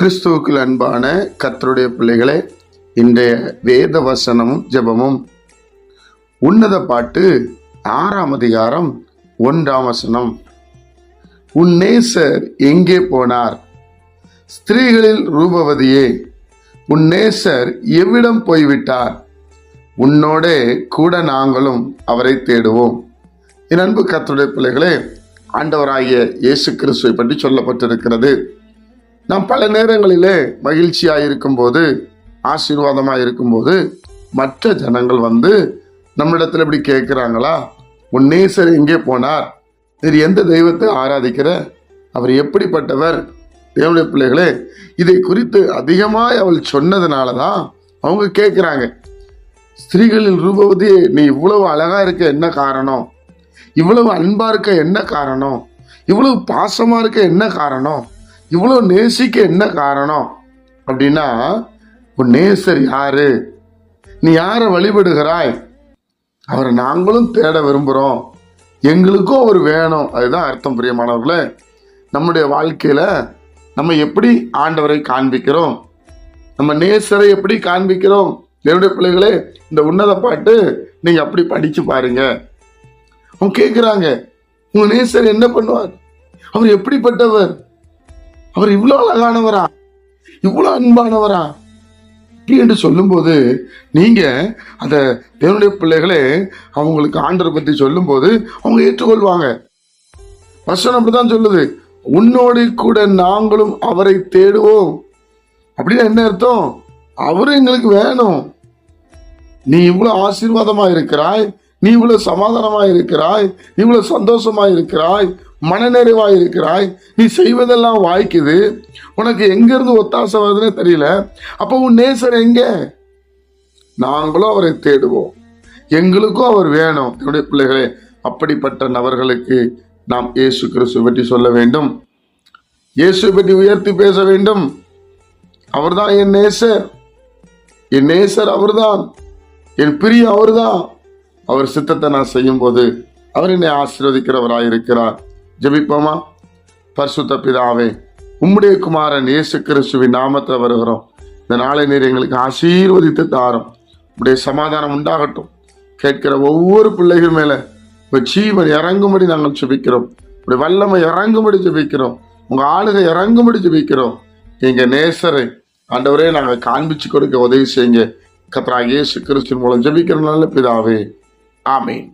கிறிஸ்துவுக்குள் அன்பான கத்தருடைய பிள்ளைகளே இன்றைய வேத வசனமும் ஜெபமும். உன்னத பாட்டு ஆறாம் அதிகாரம் ஒன்றாம் வசனம். உன் நேசர் எங்கே போனார்? ஸ்திரீகளில் ரூபவதியே உன் நேசர் எவ்விடம் போய்விட்டார்? உன்னோடே கூட நாங்களும் அவரை தேடுவோம். என் அன்பு கர்த்தருடைய பிள்ளைகளே ஆண்டவராகிய இயேசு கிறிஸ்துவை பற்றி சொல்லப்பட்டிருக்கிறது. நாம் பல நேரங்களிலே மகிழ்ச்சியாக இருக்கும்போது ஆசீர்வாதமாக இருக்கும்போது மற்ற ஜனங்கள் வந்து நம்மிடத்தில் இப்படி கேட்குறாங்களா? உன் நேசர் எங்கே போனார்? நீர் எந்த தெய்வத்தை ஆராதிக்கிற? அவர் எப்படிப்பட்டவர்? தேவனுடைய பிள்ளைகளே இதை குறித்து அதிகமாக அவள் சொன்னதுனால தான் அவங்க கேட்குறாங்க. ஸ்திரீகளில் ரூபவதி நீ இவ்வளவு அழகாக இருக்க என்ன காரணம்? இவ்வளவு அன்பாக இருக்க என்ன காரணம்? இவ்வளவு பாசமாக இருக்க என்ன காரணம்? இவ்வளோ நேசிக்க என்ன காரணம்? அப்படின்னா உன் நேசர் யாரு? நீ யாரை வழிபடுகிறாய்? அவரை நாங்களும் தேட விரும்புகிறோம் எங்களுக்கும் அவர் வேணும். அதுதான் அர்த்தம் பிரியமானவர்களே. நம்முடைய வாழ்க்கையில் நம்ம எப்படி ஆண்டவரை காண்பிக்கிறோம்? நம்ம நேசரை எப்படி காண்பிக்கிறோம்? என்னுடைய பிள்ளைகளே இந்த உன்னத பாட்டு நீங்கள் அப்படி படித்து பாருங்க. அவங்க கேட்குறாங்க உங்கள் நேசர் என்ன பண்ணுவார்? அவர் எப்படிப்பட்டவர்? அவர் இவ்வளோ அழகானவரா? இவ்வளோ அன்பானவரா? என்று சொல்லும்போது நீங்க அந்த தேவனுடைய பிள்ளைகளே அவங்களுக்கு ஆண்டரை பற்றி சொல்லும்போது அவங்க ஏற்றுக்கொள்வாங்க. வசனம் அப்படிதான் சொல்லுது. உன்னோடு கூட நாங்களும் அவரை தேடுவோம். அப்படின்னு என்ன அர்த்தம்? அவரும் எங்களுக்கு வேணும். நீ இவ்வளவு ஆசீர்வாதமா இருக்கிறாய். நீ இவ்வளவு சமாதானமா இருக்கிறாய். நீ இவ்வளவு சந்தோஷமா இருக்கிறாய். மனநிறைவாக இருக்கிறாய். நீ செய்வதெல்லாம் வாய்க்குது. உனக்கு எங்கேருந்து ஒத்தாசை வருதுன்னே தெரியல. அப்போ உன் நேசர் எங்கே? நாங்களும் அவரை தேடுவோம். எங்களுக்கும் அவர் வேணும். என்னுடைய பிள்ளைகளே அப்படிப்பட்ட நபர்களுக்கு நாம் இயேசு கிறிஸ்து பற்றி சொல்ல வேண்டும். இயேசு பற்றி உயர்த்தி பேச வேண்டும். அவர்தான் என் நேசர். என் நேசர் அவர்தான். என் பிரியம் அவர்தான். அவர் சித்தத்தை நான் செய்யும் போது அவர் என்னை ஆசீர்வதிக்கிறவராயிருக்கிறார். ஜபிப்போமா? பரிசுத்த பிதாவே உம்முடைய குமாரன் இயேசு கிறிஸ்துவின் நாமத்தில் வருகிறோம். இந்த நாளை நீர் எங்களுக்கு ஆசீர்வதித்து தாரம். உடைய சமாதானம் உண்டாகட்டும். கேட்கிற ஒவ்வொரு பிள்ளைகள் மேலே உங்கள் ஜீவன் இறங்கும்படி நாங்கள் ஜபிக்கிறோம். உடைய வல்லமை இறங்கும்படி ஜபிக்கிறோம். உங்கள் ஆளுகை இறங்கும்படி ஜபிக்கிறோம். எங்கள் நேசரை ஆண்டவரே நாங்கள் காண்பிச்சு கொடுக்க உதவி செய்யுங்க. கத்ரா இயேசு கிறிஸ்துவின் மூலம் ஜெபிக்கிற நல்ல பிதாவே. ஆமீன்.